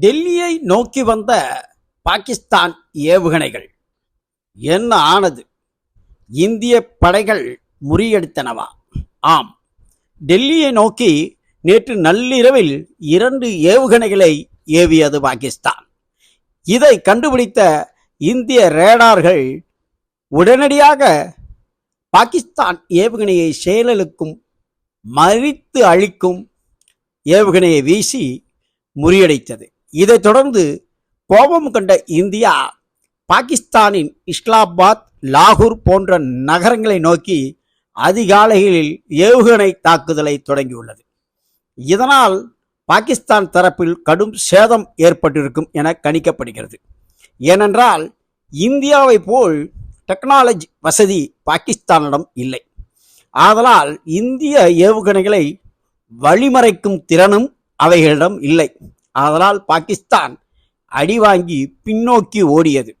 டெல்லியை நோக்கி வந்த பாகிஸ்தான் ஏவுகணைகள். என்ன ஆனது? இந்திய படைகள் முறியடித்தனவா? ஆம். டெல்லியை நோக்கி நேற்று நள்ளிரவில் இரண்டு ஏவுகணைகளை ஏவியது பாகிஸ்தான். இதை கண்டுபிடித்த இந்திய ரேடார்கள் உடனடியாக பாகிஸ்தான் ஏவுகணையை செயலலுக்கும் மறித்து அழிக்கும் ஏவுகணையை வீசி முறியடித்தது. இதைத் தொடர்ந்து கோபம் கண்ட இந்தியா பாகிஸ்தானின் இஸ்லாமாபாத் லாகூர் போன்ற நகரங்களை நோக்கி அதிகாலைகளில் ஏவுகணை தாக்குதலை தொடங்கியுள்ளது. இதனால் பாகிஸ்தான் தரப்பில் கடும் சேதம் ஏற்பட்டிருக்கும் என கணிக்கப்படுகிறது. ஏனென்றால் இந்தியாவை போல் டெக்னாலஜி வசதி பாகிஸ்தானிடம் இல்லை. ஆதலால் இந்திய ஏவுகணைகளை வழிமறைக்கும் திறனும் அவைகளிடம் இல்லை. அதனால் பாகிஸ்தான் அடி வாங்கி பின்னோக்கி ஓடியது.